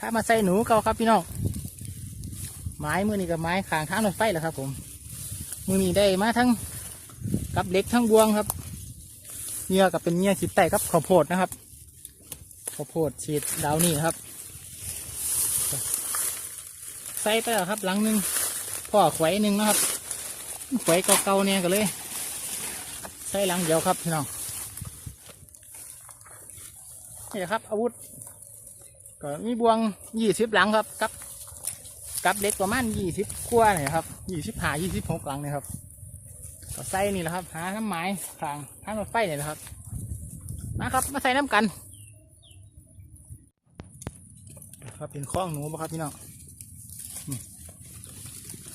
ถ้ามาใส่หนูเก่าครับพี่น้องไม้มือนี้กับไม้ขางทางรถไฟแหละครับ ผมมือนี้ได้มาทั้งกับเล็กทั้งบวงครับเงี้ยกับเป็นเงี้ยขีดไต่กับข้าวโพดนะครับข้าวโพดฉีดดาวนี่ครับ ใส่ไปแล้วครับ หลังหนึ่งพ่อไขว้หนึ่งนะครับไขว้เก่าๆเนี่ยก็เลย ใส่หลังเดียวครับพี่น้องนี่ครับอาวุธ ก็มีบวงยี่สิบหลังครับกับกับเล็กประมาณยี่สิบขั้วเนี่ยครับยี่สิบหายี่สิบหกหลังเนี่ยครับก็ใส่นี่แหละครับ หาน้ำไม้ทางทางรถไฟเนี่ยนะครับนะครับ มาใส่น้ำกัน ครับเป็นข้องหนูปะครับพี่น้อง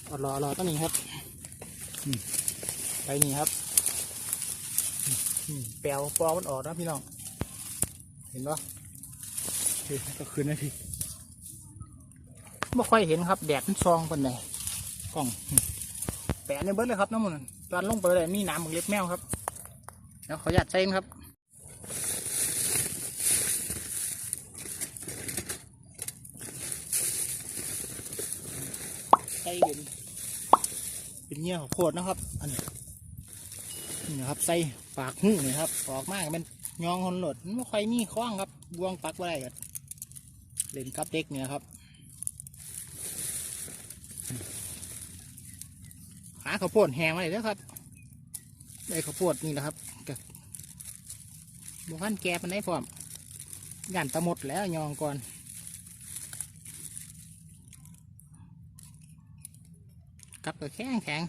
ออารอรอต้นนี้ครับไปนี่ครับแปลวปอมันออกนะพี่น้อง เห็นปะ ก็คืนนะพี่ไม่ค่อยเห็นครับ แดดมันซองเป็นไงกล้องแปะในเบิร์ดเลยครับน้ำมันตอนลงไปเลยมีน้ำมึงเล็บแมวครับแล้วขอหยัดใส่นะครับใส่เป็นเป็นเงี้ยของโพดนะครับ อันนี้นี่นะครับใส่ปากหูนี่ครับ ออกมากมันยองคนโหลดมันไม่ค่อยมีคล้องครับบวงปักไว้กัน เล่นกับเด็กเนี่ยครับหาข้าวโพดแห้งมาเลยเด้อครับ ได้ข้าวโพดนี่แหละครับกับบวงขั้นแก่ปันได้พร้อมย่านตะหมดแล้วยองก่อนกับตัวแข็งแข็ง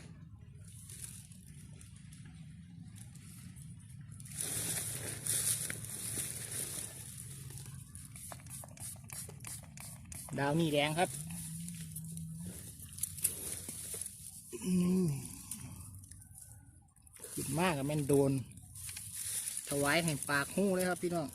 ดาวนี่แดงครับขึ้นมากกับแม่นโดน ถวายแห่งปากหู้เลยครับพี่น้อง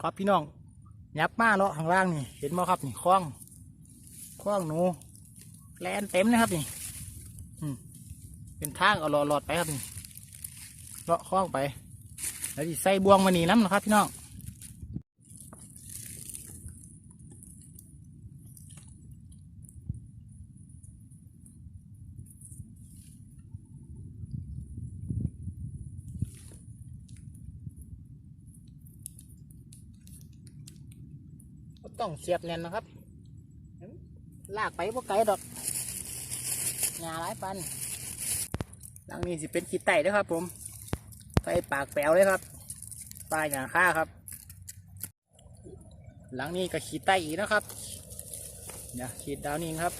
ครับพี่น้องยับมาเลาะข้างล่างนี่ เห็นไหมครับนี่คล้องคล้องหนู แลนเต็มเลยครับนี่เป็นทางเอาหลอดไปครับนี่เลาะคล้องไป แล้วที่ใส่บวงมานี่น้ำนะครับพี่น้องต้องเสียบแน่นนะครับ ลากไปพวกไก่ดอก งาหลายปันหลังนี้สิเป็นขีดไต่ด้วยครับ ผมใส่ปากแป๋วเลยครับปลาหนาค่าครับ หลังนี้ก็ขีดไต่อีกนะครับเดี๋ยวขีดดาวนี้ครับ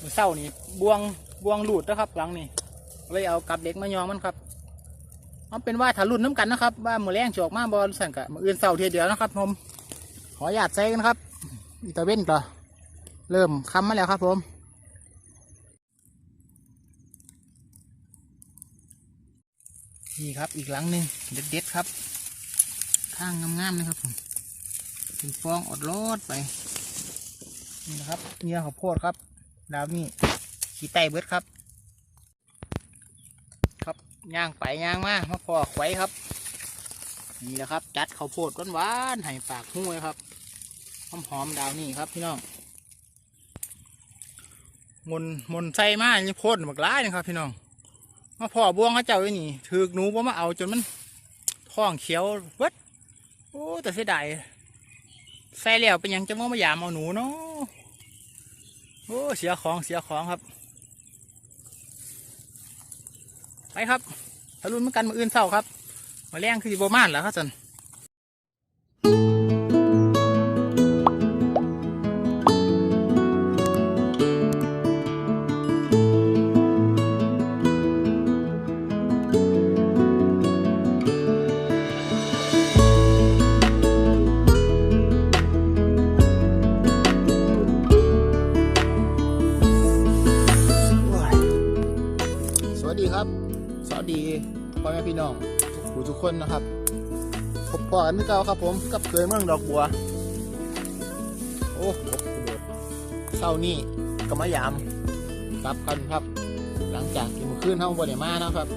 มือเศร้านี่บวงบวงหลุดนะครับ หลังนี้ไว้เอากับเด็กมายองมันครับมันเป็นว่าถารุ่นน้ำกันนะครับ ว่ามือแรงจอกมาบอลสั่นกะมืออื่นเศร้าเทียเดียวนะครับผมขอหยาดใส่กันครับ อีตาเว้นต่อ เริ่มคำมาแล้วครับผม นี่ครับอีกหลังหนึ่งเด็ดๆครับ ข้างงามๆเลยครับผมเป็นฟองอดรอดไปนี่นะครับเนื้อข้าวโพดครับดาวนี่ขี้ไตเบิดครับ ครับย่างไปย่างมามาพอไว้ครับ นี่แหละครับ จัดข้าวโพดหวานๆให้ปากห้วยครับหอมๆดาวนี่ครับพี่น้อง มนมนใส่มานี่โพดบักร้ายนะครับ พี่น้องมาพ่อบวงเขาเจ้าไว้นี่ถือหนูบ่มาเอาจนมันท้องเขียวเบิดโอ้แต่เสียดายใส่แล้วเป็นยังจะมามายามเอาหนูเนาะโอ้เสียของเสียของครับ ไปครับทะลุนเหมือนกันมืออื่นเศร้าครับมาแรงคือสิบมานแล้วครับสัน นะครับพบพอกันเก่าครับผมกับเคยเมืองดอกบัว โอ้โหโดดเช้านี่ก็มายามกลับกันครับ หลังจากที่มื่อคืนเฮาบ่ได้มานะครับ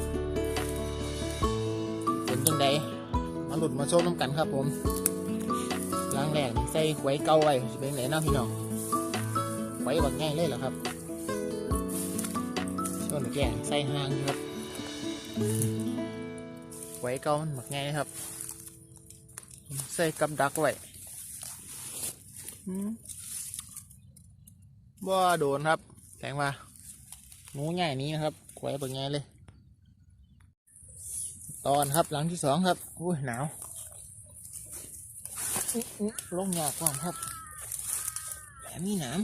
เป็นจังไดมาหลุดมาโชมน้ำกันครับผมล้างแรกใส่ไว้เก่าไว้เป็นไหนนะพี่น้องไว้บักง่ายเลยเหรอครับส่วนแก่ใส่หางครับไว้เก่ามันบักง่ายครับ ใส่กับดักไว้อืมบ่โดนครับแข็งว่าหนูใหญ่นี้นะครับไว้บักง่ายเลย ตอนครับหลังที่สองครับอุ้ยหนาวอื้ออื้อลงยากก่อนครับแหลมมีหนาม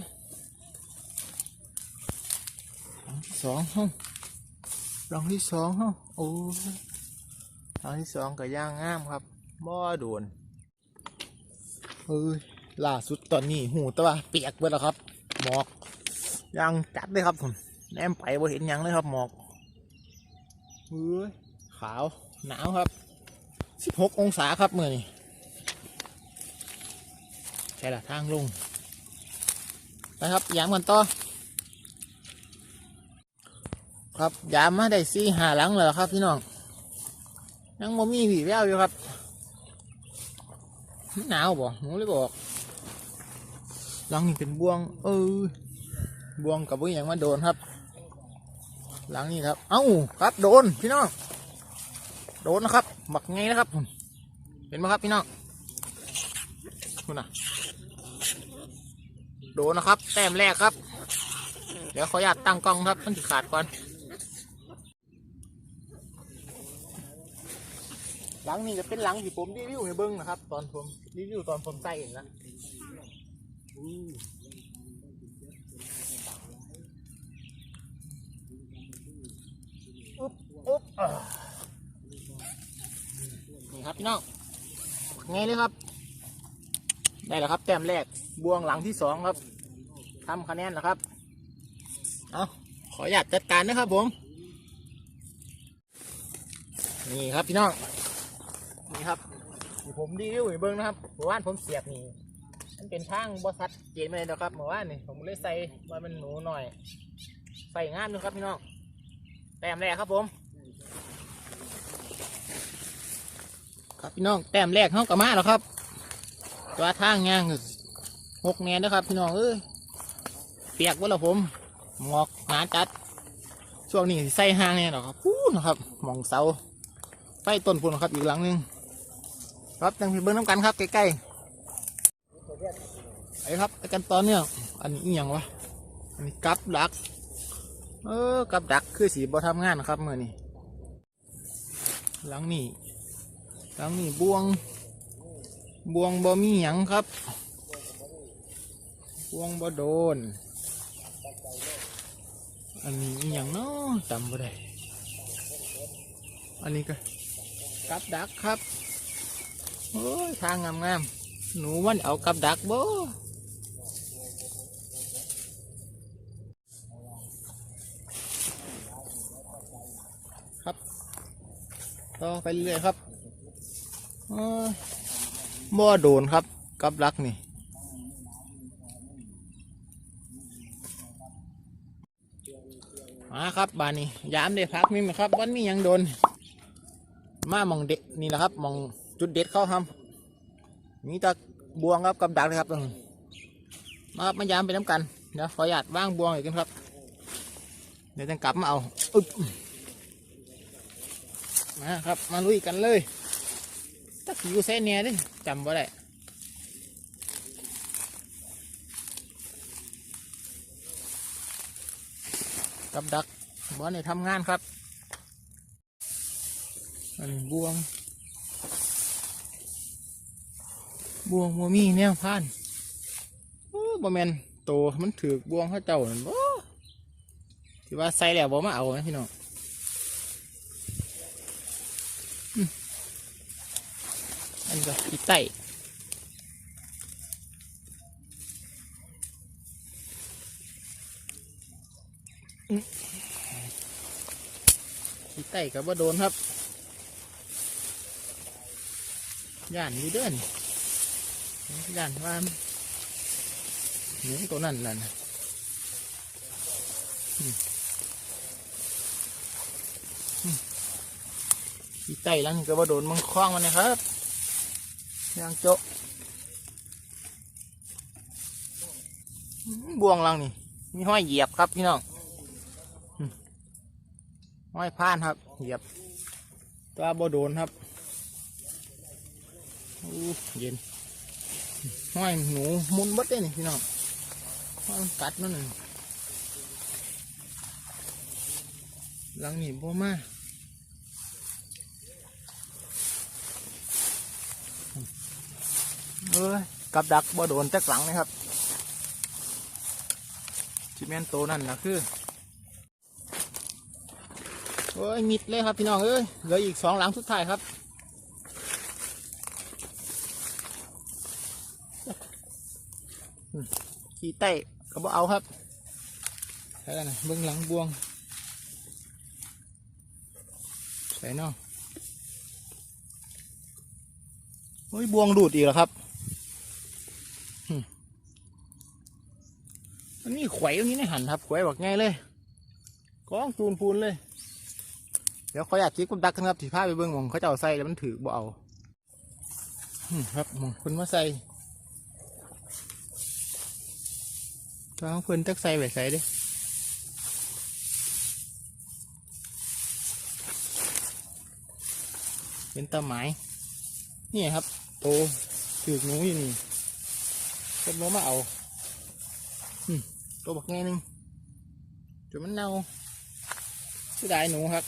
หลังที่สองห้องหลังที่สองห้องโอ้ยหลังที่สองก็ย่างงามครับบ่โดน เฮ้ยล่าสุดตอนนี้หูตัวาเปียกเบิดแล้วครับ หมอกย่างจัดเลยครับผมแนมไปบ่เห็นยังเลยครับหมอกเฮ้ยขาวหนาวครับ16องศาครับเมื่อนี้ใช่ละทางลงไปครับยามกันต่อครับยามมาได้สี่หาหลังเลยครับพี่น้องยังบ่มีผีแววอยู่ครับ หนาวบ่หนูเลยบอกหลังนี้เป็นบ่วง เออบ่วงกับบ่อหยังมาโดนครับ หลังนี้ครับ เอ้าครับโดนพี่น้องโดนนะครับหมักไงนะครับ เห็นไหมครับพี่น้องคุณน่ะโดนนะครับ แต้มแรกครับ เดี๋ยวขออนุญาตตั้งกล้องครับ มันจะขาดก่อน หลังนี้จะเป็นหลังที่ผมรีวิวให้เบิ้งนะครับ ตอนผมรีวิวตอนผมใส่เองนะอุ๊บอุ๊บนี่ครับพี่น้องไงเลยครับ ได้แล้วครับแต้มแรกบวงหลังที่สองครับทำคะแนนนะครับ เอาขออนุญาตจัดการนะครับผม นี่ครับพี่น้อง นี่ครับผมดีวิวให้เบิ้งนะครับเมื่อวานผมเสียบนี่มันเป็นทางบอสัดเกณฑ์มาเลนะครับเมื่อวานนี่ผมเลยใส่มาเป็นหนูหน่อยใส่งามด้วยครับพี่น้องแต้มแรกครับผม ครับพี่น้องแต้มแรกเขากระมาแล้วครับตัวทางย่างหกแนนนะครับ พี่น้องเอ้ยเปียกวะละผมหมอกหนาจัด ช่วงนี้ใส่ห้างเนี่ยหรอครับพูนะครับหมองเสาไฟต้นพูนครับอีกหลังหนึง ครับยังไปเบิ้งน้ำกันครับใกล้ๆไอ้ครับไอ้กันตอนเนี่ยอันนี้ย่างวะอันนี้กับดัก เออกับดักคือสีบ่ทำงานนะครับเมื่อนี้หลังนี้หลังนี้บวง บวงบ่มีหยังครับ บวงบ่โดน อันนี้อหย่างเนาะจำบ่ได้อันนี้ก็กับดักครับ โอ้ยทางงามๆหนูมันเอากับดักบ่ครับต่อไปเรื่อยครับบ่โดนครับกับรักนี่มาครับบานนี้ยามได้พักมีไหมครับวันนี้ยังโดน มามองเด็กนี่แหละครับมอง จุดเด็ดเข้าทำมีตะบวงครับกับดักเลยครับมาครับมายามไปน้ำกันเดี๋ยวขอหยาดว่างบวงอีกกันครับ เดี๋ยวจะกลับมาเอาอึ๊บมาครับมาลุยกันเลยตักอยู่เส้นเนี่ยดิจำบ่ได้กับดักบอลเนี่ยทำงานครับอันบวง บวงบ่มีแนวพานโอ้บ่แมนโตมันถือกบวงเขาเจ้านั่นบ่ที่ว่าใส่แล้วบ่มาเอาไหมพี่น้องอันนี้ก็อีไตอีไตกับว่าโดนครับ ย่านอยู่เดิน ย่านว่าหนูตัวนั่นนั่นน่ะอืมอืมอีไต่แล้วก็บ่โดนมังคล้องมันนะครับยางโจะอืมบวงลังนี่ มีห้อยเหยียบครับพี่น้องห้อยพานครับ เหยียบตัวบ่โดนครับอู้เย็น ห้อยหนูมุนบดเลยนี่พี่น้องห้อยมันกัดนั่นน่ะหลังนี่บ่มาเอ้ยกับดักบ่โดนจักหลังเลยครับจิแมนโตนั่นนะคือโอ้ยมิดเลยครับพี่น้องเอ้ยเหลืออีกสองหลังสุดท้ายครับ ขี่ไต้ก็บ่เอาครับใช่แล้วนะเบื้องหลังบวงใส่เนาะโอ้ยบวงดูดอีกแล้วครับมันนี่ไขวยตรงนี้ในหันครับไขวยบอกไงเลยก้องจูนพูนเลย เดี๋ยวขออยากคิดกุดักกันครับที่ผ้าไปเบื้องมองเขาจะเอาใส่แล้วมันถือบ่เอาครับมองคนมาใส่ ตัวของเพิ่นตักใส่ไว้ใส่ด้เป็นตาหมายนี่ครับ โตถือหนูอยู่นี่เป็นโมมาเอาตัวบักแง่หนึงจนมันเน่าเสียดายหนูครับ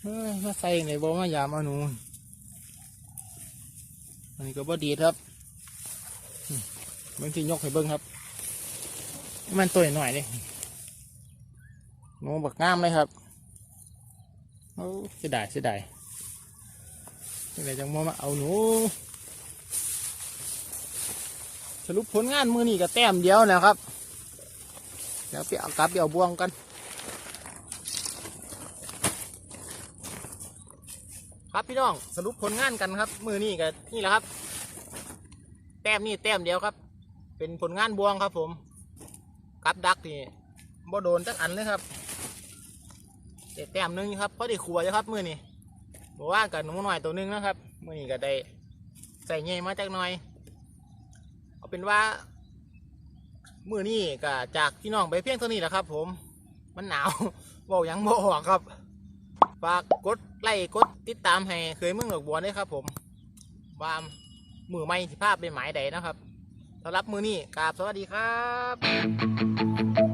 เฮ้ยมาใส่ในบ่มายามเอาหนูอันนี้ก็บ่ดีครับมเบิ่งที่ยกให้เบิ่งครับ มันตัวหน่อยเลยหนูบักงามเลยครับโอ้เสียดายเสียดายเสียดายจังมัวมาเอาหนูสรุปผลงานมือนี่ก็แต้มเดียวนะครับเดี๋ยวไปเอากลับไปเอาบวงกัน ครับพี่น้องสรุปผลงานกันครับ มือนี่ก็นี่แหละครับ แต้มนี่แต้มเดียวครับ เป็นผลงานบวงครับผม กับดักนี่บ่โดนจักอันเลยครับแต่แต้มหนึงครับเพราะได้ขัวอยู่ครับมือนี่บอกว่ากับหนูหน่อยตัวหนึงนะครับมือนี่ก็ได้ใส่เงยมาจักหน่อยเอาเป็นว่ามือนี่ก็จากพี่น้องไปเพียงเท่านี้แหละครับ ผมมันหนาวบอกยังบ่ออกครับฝากกดไลค์กดติดตามให้เคยเมืองหนอกบัวด้วยครับ ผมว่ามือไม่ที่ภาพเป็นหมายใดนะครับ สำหรับมือนี่กราบสวัสดีครับ